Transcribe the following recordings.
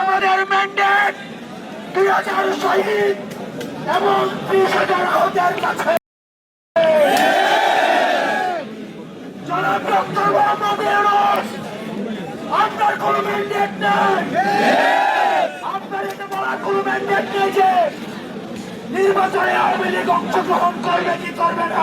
আমাদের ম্যান্ডেট দুই হাজার শহীদ এবং ত্রিশ হাজার আহতের কাছে। আপনার কোন ম্যান্ডেট নেই। আপনার এটা বলার কোন ম্যান্ডেট নেই যে নির্বাচনে আওয়ামী লীগ অংশগ্রহণ করবে কি করবে না।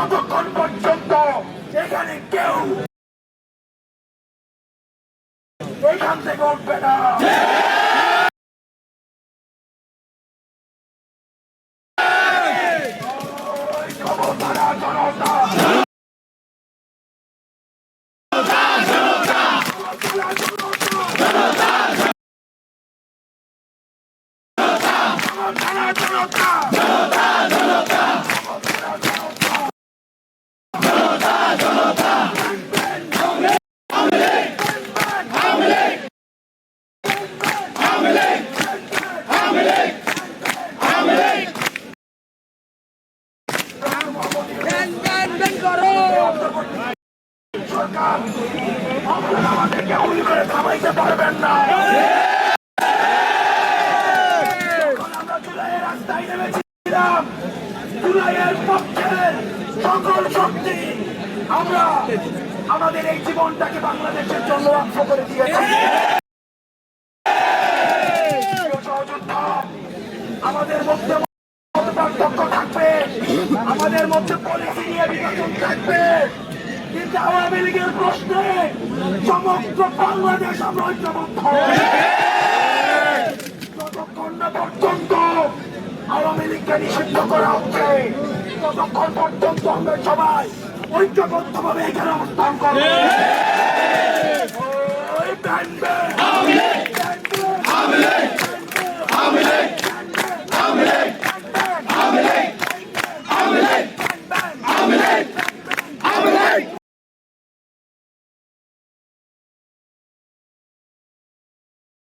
ততক্ষণ পর্যন্ত এখানে কেউ এখান থেকে উঠবে না ওই জনতা সরকার করে থামাইতে পারবেন না আমরা জুলাইয়ের রাস্তায় সকল শক্তি আমরা আমাদের এই জীবনটাকে বাংলাদেশের জন্য অংশ করে দিয়েছি আমাদের মধ্যে পার্থক্য থাকবে। আমাদের মধ্যে পলিসি নিয়ে বিভাজন থাকবে। কিন্তু আওয়ামী লীগের প্রশ্নে সমগ্র বাংলাদেশ আমরা ঐক্যবদ্ধ। যতক্ষণ না পর্যন্ত আওয়ামী লীগকে নিষিদ্ধ করা হচ্ছে, ততক্ষণ পর্যন্ত আমরা সবাই ঐক্যবদ্ধ ভাবে এখানে অবস্থান করব।